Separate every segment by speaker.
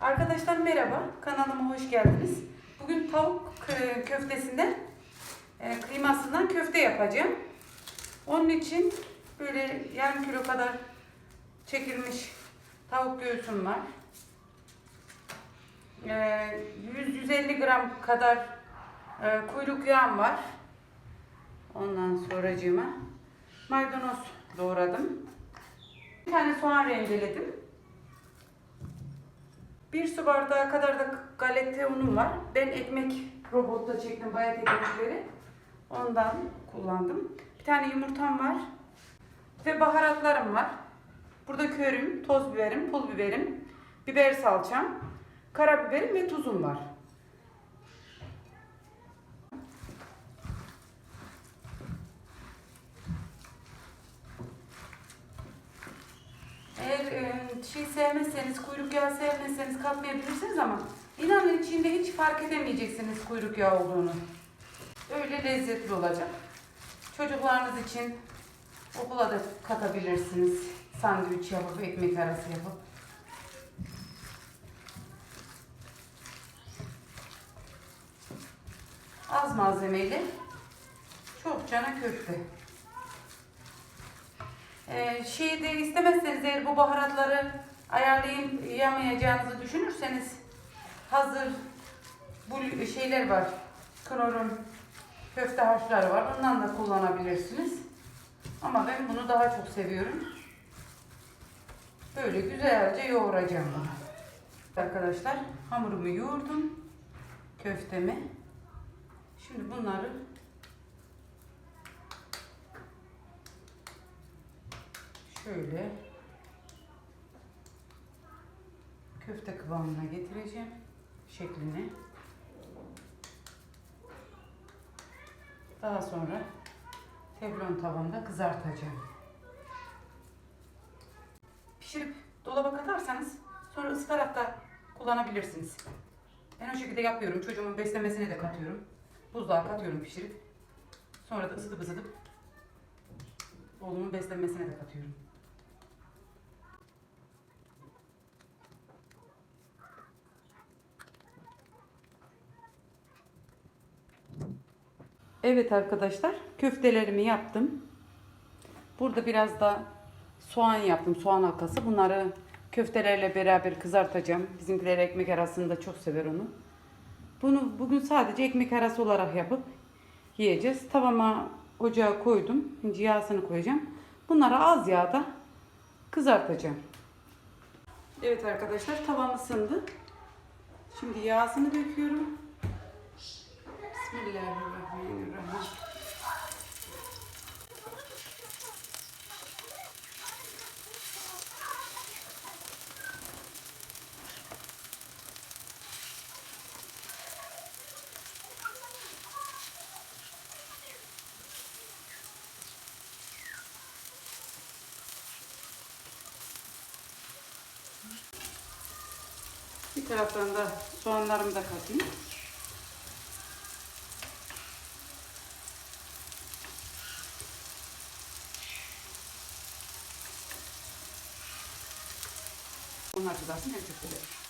Speaker 1: Arkadaşlar merhaba, kanalıma hoş geldiniz. Bugün tavuk e, köftesinden, e, kıymasından köfte yapacağım. Onun için böyle yarım kilo kadar çekilmiş tavuk göğsüm var. E, 100-150 gram kadar e, kuyruk yağım var. Ondan sonracığıma maydanoz doğradım. Bir tane soğan rendeledim. Bir su bardağı kadar da galeta unum var. Ben ekmek robotta çektim bayat ekmekleri. Ondan kullandım. Bir tane yumurtam var. Ve baharatlarım var. Burada körüm, toz biberim, pul biberim, biber salçam, karabiberim ve tuzum var. Eğer e, şey sevmezseniz, kuyruk yağı sevmezseniz katmayabilirsiniz ama inanın içinde hiç fark edemeyeceksiniz kuyruk yağı olduğunu. Öyle lezzetli olacak. Çocuklarınız için okula da katabilirsiniz. Sandviç yapıp, ekmek arası yapıp. Az malzemeyle çok cana köfte. Ee, şeyi de istemezseniz eğer bu baharatları ayarlayamayacağınızı düşünürseniz hazır bu şeyler var. Knorr'un köfte harçları var. Ondan da kullanabilirsiniz. Ama ben bunu daha çok seviyorum. Böyle güzelce yoğuracağım bunu. Arkadaşlar hamurumu yoğurdum. Köftemi. Şimdi bunları şöyle köfte kıvamına getireceğim şeklini. Daha sonra teflon tavanda kızartacağım. Pişirip dolaba katarsanız sonra ıslarak da kullanabilirsiniz. Ben o şekilde yapıyorum. Çocuğumun beslemesine de katıyorum. Buzluğa katıyorum pişirip. Sonra da ısıtıp ısıtıp oğlumun beslenmesine de katıyorum. Evet arkadaşlar köftelerimi yaptım. Burada biraz da soğan yaptım. Soğan halkası. Bunları köftelerle beraber kızartacağım. Bizimkiler ekmek arasında çok sever onu. Bunu bugün sadece ekmek arası olarak yapıp yiyeceğiz. Tavama ocağa koydum. Şimdi yağsını koyacağım. Bunları az yağda kızartacağım. Evet arkadaşlar tavam ısındı. Şimdi yağsını döküyorum. Bismillahirrahmanirrahim. Bir taraftan da soğanlarımı da katayım. 同じだしねちょっとで。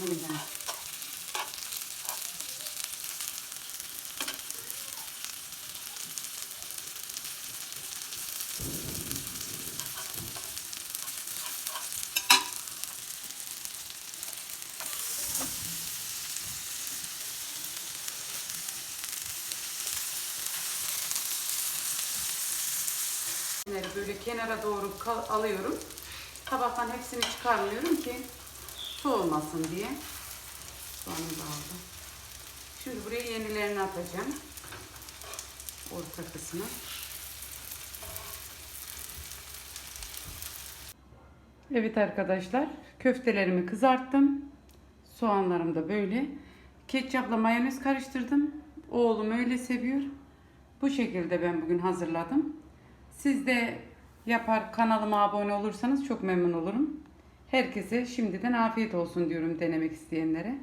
Speaker 1: こんな Bunları böyle kenara doğru alıyorum. Tabaktan hepsini çıkarmıyorum ki soğumasın diye. Soğanı aldım. Şimdi buraya yenilerini atacağım. Orta kısmı. Evet arkadaşlar, köftelerimi kızarttım. Soğanlarım da böyle. Ketçapla mayonez karıştırdım. Oğlum öyle seviyor. Bu şekilde ben bugün hazırladım. Siz de yapar kanalıma abone olursanız çok memnun olurum. Herkese şimdiden afiyet olsun diyorum denemek isteyenlere.